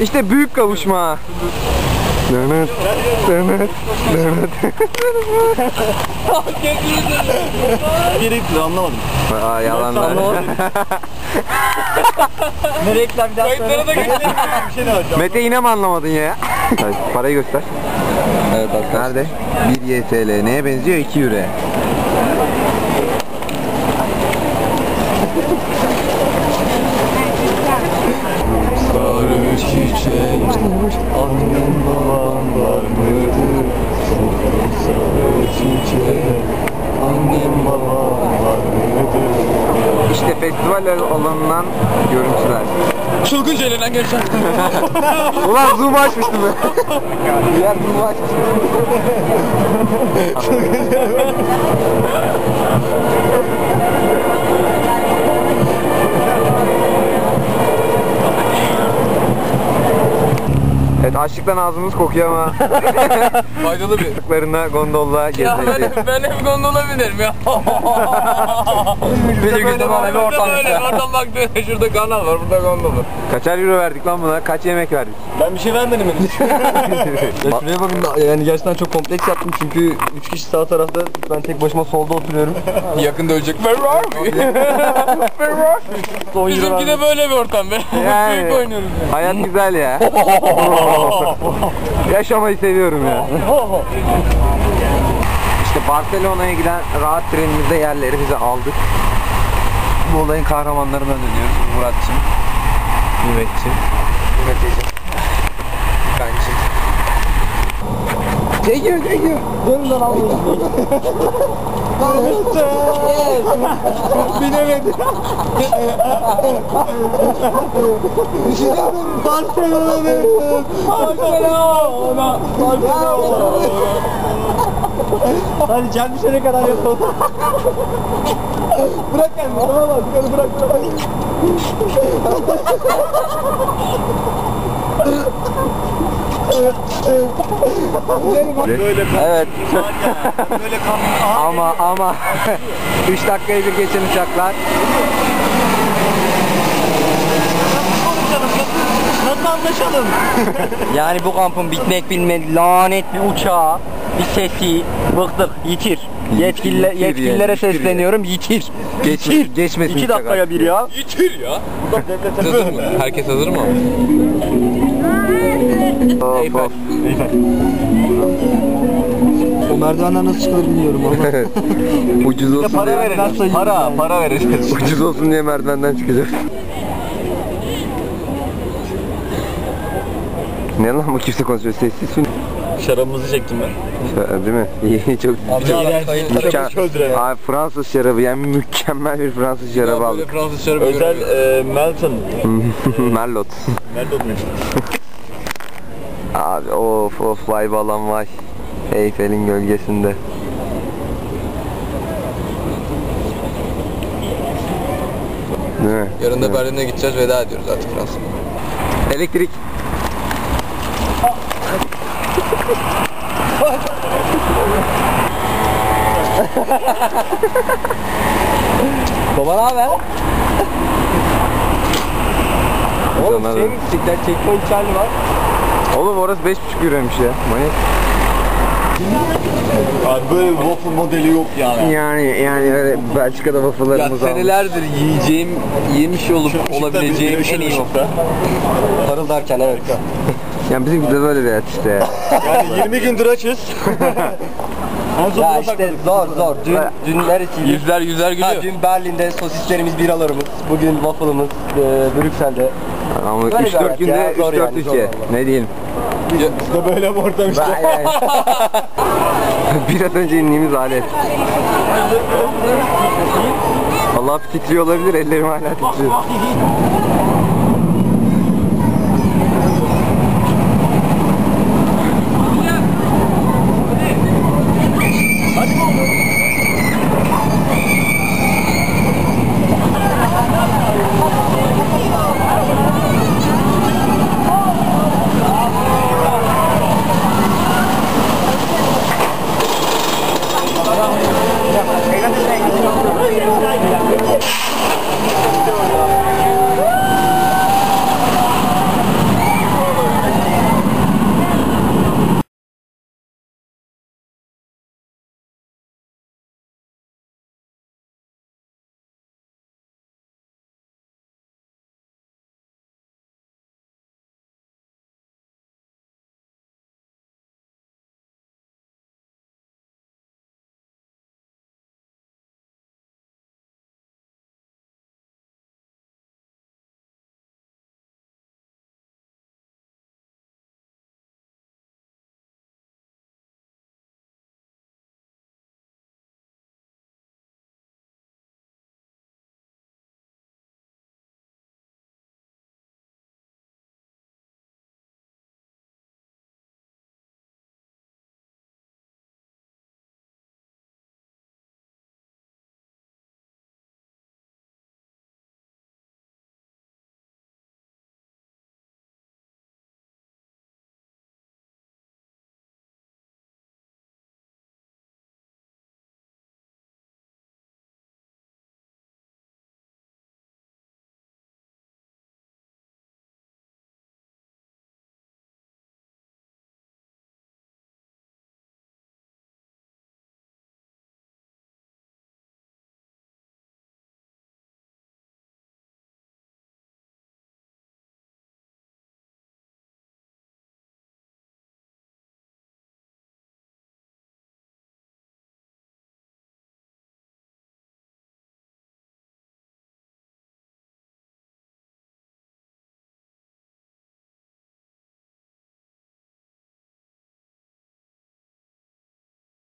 İşte büyük kavuşma. Dönüt, dönüt, dönüt. Bir gitti anlamadım. Aa yalanlar. Ne reklam bir daha Kayıtlara da geçelim. Bir şey? Mete yine mi anlamadın ya? Hadi, Parayı göster. Evet arkadaşlar. Nerede? 1 YTL. Neye benziyor? 2 euro. Festival alanından görüntüler. Çılgın şeylerden geçen. Ulan zoom açmıştım ben. Diğer zoom açmıştım. Evet açlıktan ağzımız kokuyor ama Faydalı bir. çocuklarına gondolla gezmesi. ben hep gondola binerim ya. bir de güzel bana bir ortam işte. Oradan baktın şurada kanal var burada gondol var. Kaçar euro verdik lan buna? Kaç yemek verdik? Ben bir şey vermedim henüz. ya şuraya bakın da yani gerçekten çok kompleks yaptım çünkü 3 kişi sağ tarafta ben tek başıma solda oturuyorum. Yakında ölecek. Ferrari. Son Bizimki de böyle bir ortam be. Yani. Büyük oynuyoruz. Hayat güzel ya. Yaşamayı seviyorum ya. İşte Barcelona'ya giden rahat trenimizde yerleri bize aldık. Bu olayın kahramanlarına dönüyoruz. Muratçım, Mehmetçim, Mehmet'ciğim, Kancım. Çekiyor, çekiyor. Dönün lan aldım. Binemedim. Barcelona benim. Barcelona. Barcelona. Hadi gelmiş yere kadar yapalım. bırak kendini. Tamam bak. Bırak bırak. Evet. Ama ama 3 dakikaya bir geçen uçaklar. Nasıl anlaşalım? Yani bu kampın bitmek bilmedi lanet bir uçağı, bir sesi, bıktık, yitir. Yetkililer, yetkililere yani, yitir sesleniyorum, yitir. Geçme- Yitir. geçmesin İki uçak dakikaya artık. bir ya. Yitir ya. hazır mı? Herkes hazır mı? Of. O merdivenden nasıl çıkılır bilmiyorum ama. Ucuz olsun para diye. vereceğiz. Para, para vereceğiz. Ucuz olsun diye merdivenden çıkacağız. Ne lan bu kimse konuşuyor sessiz. Şarabımızı çektim ben. Değil mi? İyi çok Kayıtlara mükemmel. Abi Fransız şarabı yani mükemmel bir Fransız şarabı aldık. Fransız şarabı Özel e, Melton. Merlot. Melton mu? Abi of of vay balam vay. Eyfel'in gölgesinde. Değil mi? Yarın da Berlin'e gideceğiz veda ediyoruz artık Fransa. Elektrik. Baba ne haber? Oğlum Şey mi gidecekler? Checkpoint Charlie var. Oğlum orası 5.5 euroymuş ya. Manyak. Abi böyle waffle modeli yok yani. Yani yani öyle Belçika'da Ya waffle'larımız aldık. senelerdir yiyeceğim, yemiş olup olabileceğim en iyi nokta. Parıldarken evet. Yani bizimki de böyle bir hayat işte ya. Yani 20 gündür açız. Ya işte zor zor. Dün, dün neresiydi? Yüzler yüzler Ha, gülüyor. dün Berlin'de sosislerimiz, biralarımız. Bugün waffle'ımız e, Brüksel'de. Ama Böyle bir 3-4 hayat günde ya, zor 3-4 yani, ülke. Ne diyelim. İşte böyle bir ortam işte. Vay. Biraz önce indiğimiz alet. Allah titriyor olabilir, ellerim hala titriyor. 감사합니다.